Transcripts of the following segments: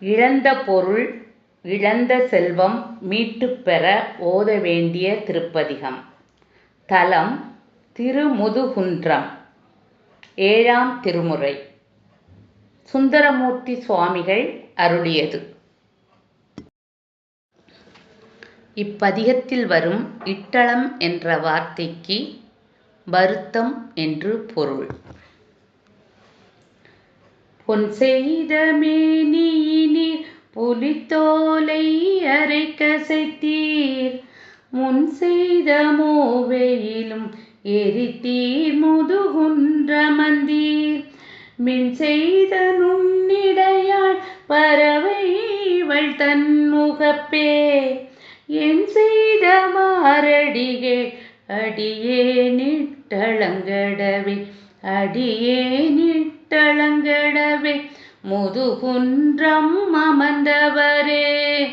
இழந்த பொருள் இழந்த செல்வம் மீட்டுப் பெற ஓத வேண்டிய திருப்பதிகம். தலம் திருமுதுகுன்றம். ஏழாம் திருமுறை. சுந்தரமூர்த்தி சுவாமிகள் அருளியது. இப்பதிகத்தில் வரும் இட்டளம் என்ற வார்த்தைக்கு வருத்தம் என்று பொருள். பொன் பொன்செய்த மேனியினிற் புலித்தோலை அரைக்கசைத்தீர். முன்செய்த மோவையிலும் எரித்தீர் முதுகுன்ற மந்தீர். முதுகுன்றமர்ந்தீர் மின்செய்த நுண்ணிடையாழ் பறவைவள் அடியே என்செய்த அடியே நிட் அடியேனிட்டளங்கடவே முதுகுன்றம் அமர்ந்தவரே.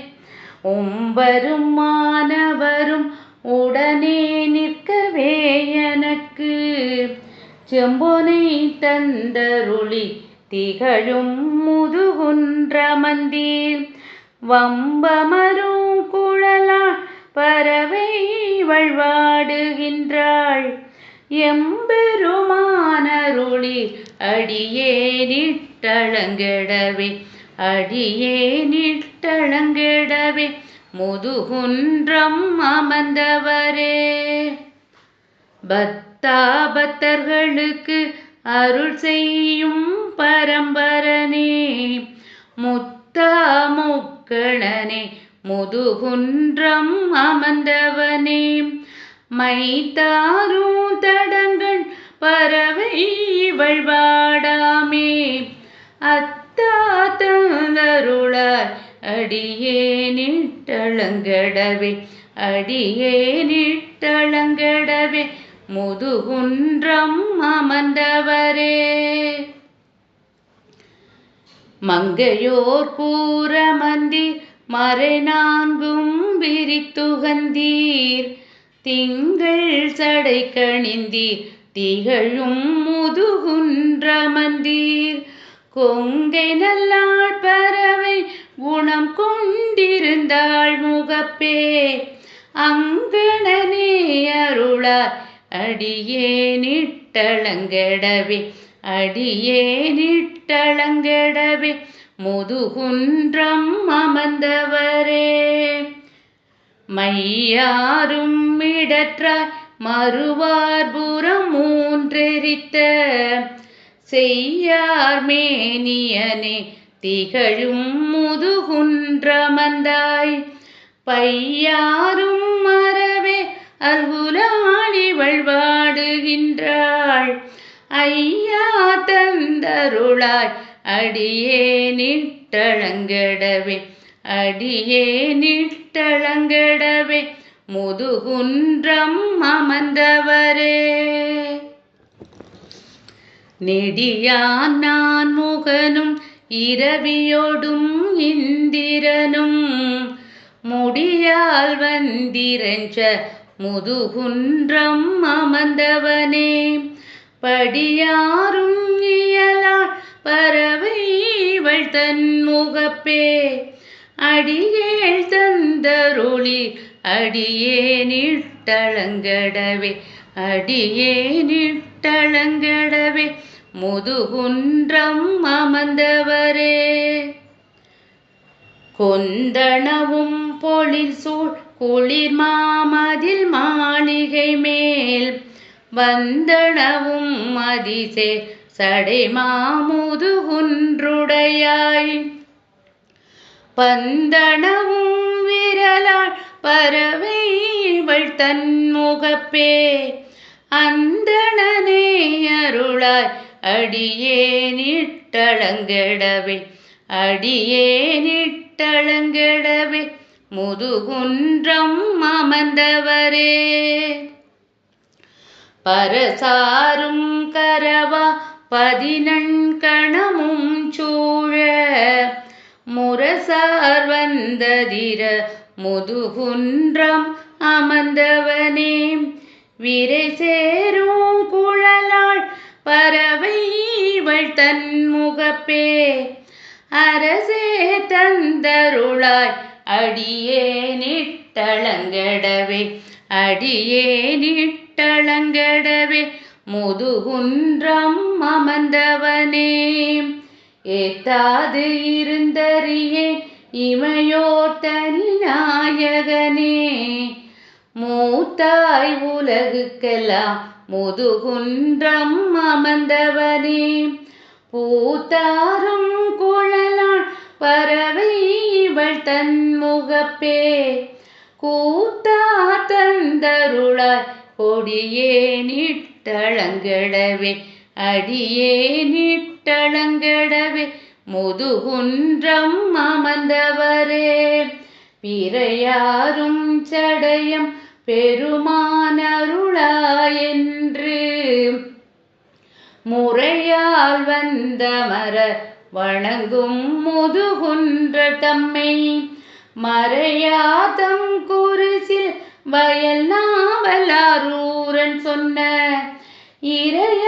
உம்பரும் மாணவரும் உடனே நிற்கவே எனக்கு. செம்பொனை தந்தருளி திகழும் முதுகுன்ற மந்தீர் வம்பமரும் குழலாள் பறவை வழ்வாடுகின்றாள் அருளி அடியே எம்பெருமானருளிர் அடியேனிட்டளங்கெடவே அடியேனிட்டளங்கெடவே முதுகுன்றம் அமர்ந்தவரே பத்தாபத்தர்களுக்கு அருள் செய்யும் பரம்பரனே முத்தா முக்கணனே முதுகுன்றம் அமர்ந்தவனே மைத்தாரும் தடங்கள் பறவை வழ்வாடாமே அத்தா தந்தருளாய் அடியேனிட்டளங்கடவே அடியேனிட்டளங்கடவே முதுகுன்றம் அமர்ந்தவரே. மங்கையோர் கூறமர்ந்தீர் மறை நான்கும் விரித்துகந்தீர். திங்கள் சடை கணிந்தீர் திகழும் முதுகுன்றமர்ந்தீர் கொங்கை நல்லாள் பறவை குணம் கொண்டிருந்தாள் முகப்பே. அங்கணனே அருளார் அடியே நிட்டளங்கடவே அடியே நிட்டளங்கடவே முதுகுன்றம் அமர்ந்தவரே. மையாரும் இடற்றார் மறுவார்புறம் மூன்றெரித்த செய்யார் மேனியனே திகழும் முதுகுன்றமந்தாய் பையாரும் மறவே அல்குலாளி வழ்வாடுகின்றாள் ஐயா தந்தருளாய் அடியே நிட்டழங்கடவே அடியே நிட்டழங்கடவே முதுகுன்றம் அமர்ந்தவரே. நெடியான் நான் முகனும் இரவியோடும் இந்திரனும் முடியால் வந்திரஞ்ச முதுகுன்றம் அமர்ந்தவனே. படியாரும் இயலாள் பறவைவள் தன் முகப்பே அடியேள் தந்தருளி அடியேனிட்டளங்கடவே அடியேனிட்டளங்கடவே முதுகுன்றம் அமர்ந்தவரே. கொந்தனவும் பொழில் சூழ் குளிர் மாமதில் மாளிகை மேல் வந்தனவும் மதிசே சடை மாமுதுகுன்றுடையாய். பந்தனவும் விரலாள் பறவைவள் தன்முகப்பே. அந்தணனே அருளாய் அடியேனிட்டளங்கடவே அடியேனிட்டளங்கடவே முதுகுன்றம் அமர்ந்தவரே. பரசாரும் கரவா பதினண்கணமும் சூழ முரசார் வந்ததிர முதுகுன்றம் அமர்ந்தவனே. விரை சேரும் குழலாள் பறவை இவள் தன் முகப்பே. அரசே தந்தருளாய் அடியே நிட்டளங்கடவே. அடியே நிட்டளங்கடவே முதுகுன்றம் அமர்ந்தவனே. ஏத்தாது இருந்தறியேன் இமையோர் தனி நாயகனே மூத்தாய் உலகுக்கெல்லாம் முதுகுன்றம் அமர்ந்தவனே. பூத்தாரும் குழலான் பறவை இவள் தன் முகப்பே. கூத்தா தந்தருளாய் கொடியே நிட்டளங்கடவே அடியே முதுகுன்றம் அமர்ந்தவரே. பிறையாரும் சடையம் பெருமானருளாயென்று. முறையால் வந்த மர வணங்கும் முதுகுன்ற தம்மை. மறையாதம் குருசில் வயல் நாவலாரூரன் சொன்ன. இறைய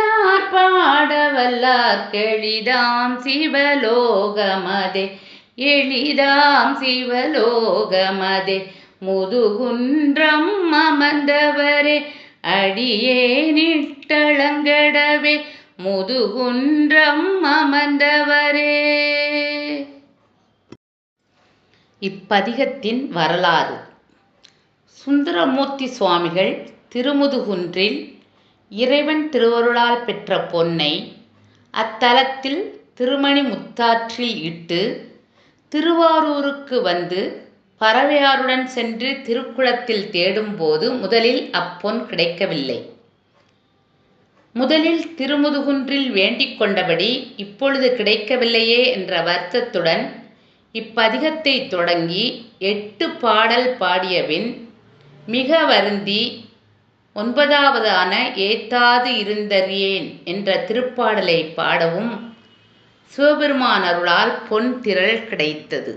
பாடவல்லார் கெளிதாம் சிவலோகமதே எளிதாம் சிவலோகமதே. முதுகுன்றம் அமர்ந்தவரே அடியே நிட்டளங்கடவே முதுகுன்றம் அமர்ந்தவரே. இப்பதிகத்தின் வரலாறு. சுந்தரமூர்த்தி சுவாமிகள் திருமுதுகுன்றில் இறைவன் திருவருளால் பெற்ற பொன்னை அத்தலத்தில் திருமணி முத்தாற்றில் இட்டு திருவாரூருக்கு வந்து பறவையாருடன் சென்று திருக்குளத்தில் தேடும்போது முதலில் அப்பொன் கிடைக்கவில்லை. முதலில் திருமுதுகுன்றில் வேண்டிக் கொண்டபடி இப்பொழுது கிடைக்கவில்லையே என்ற வருத்தத்துடன் இப்பதிகத்தை தொடங்கி எட்டு பாடல் பாடியபின் மிக வருந்தி ஒன்பதாவதான ஏத்தாது இருந்தறியேன் என்ற திருப்பாடலை பாடவும் சிவபெருமான் அருளால் பொன் திரள் கிடைத்தது.